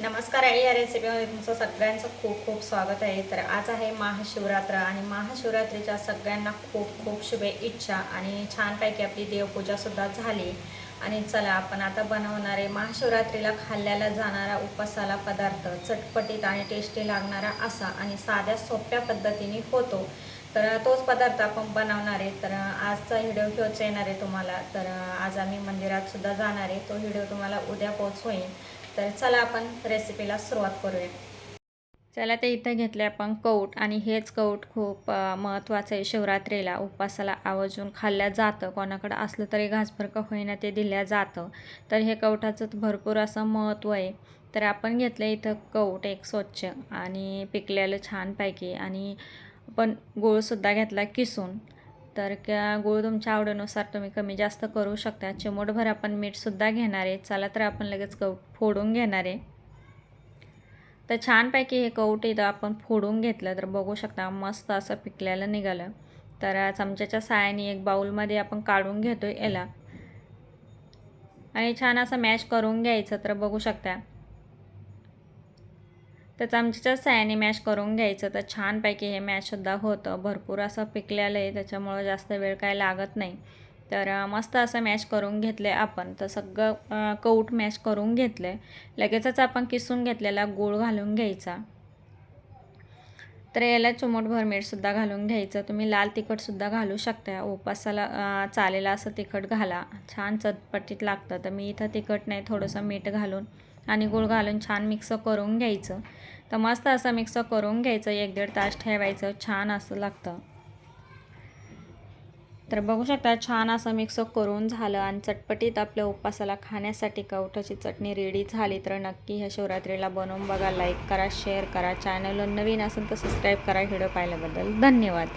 नमस्कार आई या रेसिपीमध्ये तुमचं सगळ्यांचं खूप खूप स्वागत आहे. तर आज आहे महाशिवरात्र आणि महाशिवरात्रीच्या सगळ्यांना खूप खूप शुभे इच्छा आणि छानपैकी आपली देवपूजासुद्धा झाली. आणि चला आपण आता बनवणार आहे महाशिवरात्रीला खाल्ल्याला जाणारा उपासाला पदार्थ चटपटीत आणि टेस्टी लागणारा असा आणि साध्या सोप्या पद्धतीने होतो. तर तोच पदार्थ आपण बनवणार आहे. तर आजचा व्हिडिओ घेऊच येणार आहे तुम्हाला. तर आज आम्ही मंदिरात सुद्धा जाणार आहे. तो व्हिडिओ तुम्हाला उद्या पोच होईल तर चला आपण रेसिपीला सुरुवात करूया. चला ते इथं घेतले आपण कौट आणि हेच कौट खूप महत्त्वाचं आहे शिवरात्रीला. उपवासाला आवर्जून खाल्ल्या जातं. कोणाकडं असलं तरी घासभर का होईना ते दिल्या जातं. तर हे कौटाचं भरपूर असं महत्त्व आहे. तर आपण घेतलं इथं कौट एक स्वच्छ आणि पिकलेलं छानपैकी. आणि आपण गूळसुद्धा घेतला किसून. तर क्या गूळ तुमच्या आवडीनुसार तुम्ही कमी जास्त करू शकता. चिमूटभर आपण मीठसुद्धा घेणार आहे. चला तर आपण लगेच कव फोडून घेणार आहे. तर छानपैकी हे कौट इथं आपण फोडून घेतलं तर बघू शकता मस्त असं पिकल्याला निघालं. तर चमच्याच्या सायाने एक बाऊलमध्ये आपण काढून घेतो याला. आणि छान असं मॅश करून घ्यायचं तर बघू शकता. तर चमच्याच्या सायाने मॅश करून घ्यायचं तर छानपैकी हे मॅशसुद्धा होतं. भरपूर असं पिकलेलं आहे त्याच्यामुळं जास्त वेळ काय लागत नाही. तर मस्त असं मॅश करून घेतलं आहे आपण. तर सगळं कौट मॅश करून घेतलं आहे लगेचच आपण किसून घेतलेला गूळ घालून घ्यायचा. तर याला चिमूटभर मीठसुद्धा घालून घ्यायचं. तुम्ही लाल तिखटसुद्धा घालू शकता. उपासाला चालेला चालेल असं तिखट घाला. छान चटपटीत लागतं. तर मी इथं तिखट नाही थोडंसं मीठ घालून आणि गूळ घालून छान मिक्स करून घ्यायचं. तर मस्त असं मिक्स करून घ्यायचं एक दीड तास ठेवायचं छान असं लागतं. तर बघू शकता छान असं मिक्स करून झालं आणि चटपटीत आपल्या उपवासाला खाण्यासाठी कवठाची चटणी रेडी झाली तर नक्की ह्या शिवरात्रीला बनवून बघा लाईक करा शेअर करा. चॅनलवर नवीन असेल तर सबस्क्राईब करा. व्हिडिओ पाहिल्याबद्दल धन्यवाद.